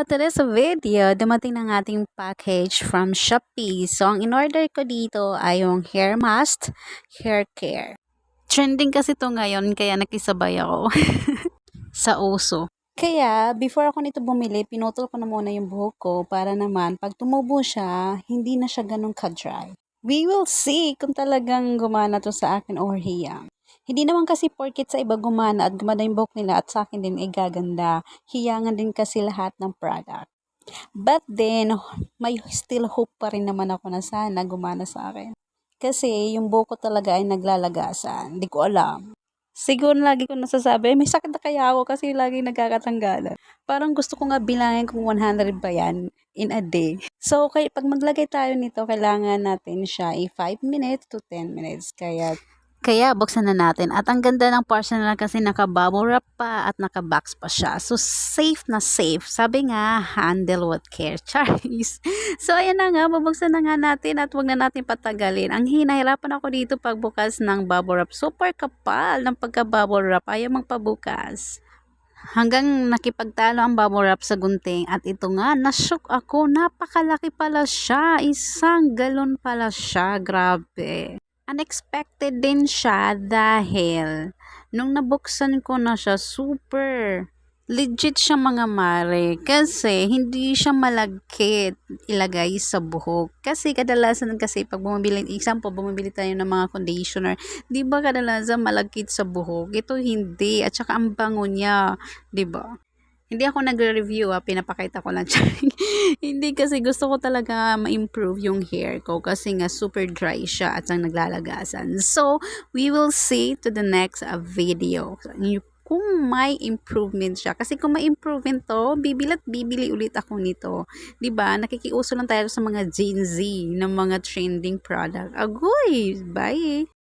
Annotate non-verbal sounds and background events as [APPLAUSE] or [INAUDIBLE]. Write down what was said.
For today's video, dumating ng ating package from Shopee. So, ang in-order ko dito ay yung hair mask, hair care. Trending kasi to ngayon, kaya nakisabay ako [LAUGHS] sa uso. Kaya, before ako nito bumili, pinutol ko na muna yung buhok ko para naman pag tumubo siya, hindi na siya ganun ka-dry. We will see kung talagang gumana to sa akin or hiyang. Hindi naman kasi porket sa iba gumana at gumana yung buhok nila at sa akin din ay gaganda. Hiyangan din kasi lahat ng product. But then, may still hope pa rin naman ako na sana gumana sa akin. Kasi yung buhok ko talaga ay naglalagasan. Hindi ko alam. Siguro lagi ko nasasabi, may sakit na kaya ako kasi lagi nagkakatanggalan. Parang gusto ko nga bilangin kung 100 ba yan in a day. So, kay, pag maglagay tayo nito, kailangan natin siya i 5 minutes to 10 minutes. Kaya, kaya buksan na natin. At ang ganda ng parcel na kasi naka-bubble wrap pa at naka-box pa siya. So, safe na safe. Sabi nga, handle with care. [LAUGHS] Charis. So, ayan na nga, bubuksan na nga natin at wag na natin patagalin. Ang hinahirapan ako dito pagbukas ng bubble wrap. Super kapal ng pagka-bubble wrap. Ayaw magpabukas. Hanggang nakipagtalo ang bubble wrap sa gunting at ito nga, nashook ako. Napakalaki pala siya. Isang galon pala siya. Grabe. Unexpected din siya dahil nung nabuksan ko na siya, super legit siya mga mare kasi hindi siya malagkit ilagay sa buhok. Kasi kadalasan kasi pag bumibili, example, bumibili tayo ng mga conditioner, di ba kadalasan malagkit sa buhok? Ito hindi. At saka ang bango niya, di ba? Hindi ako nagre-review ah, pinapakita ko lang siya. [LAUGHS] hindi kasi gusto ko talaga ma-improve yung hair ko kasi nga super dry siya at ang naglalagasan. So, we will see to the next uh, video. Kung may improvement siya. Kasi kung may improvement to, bibili at bibili ulit ako nito. ba Nakikiuso lang tayo sa mga Gen Z ng mga trending product. Agoy! Bye!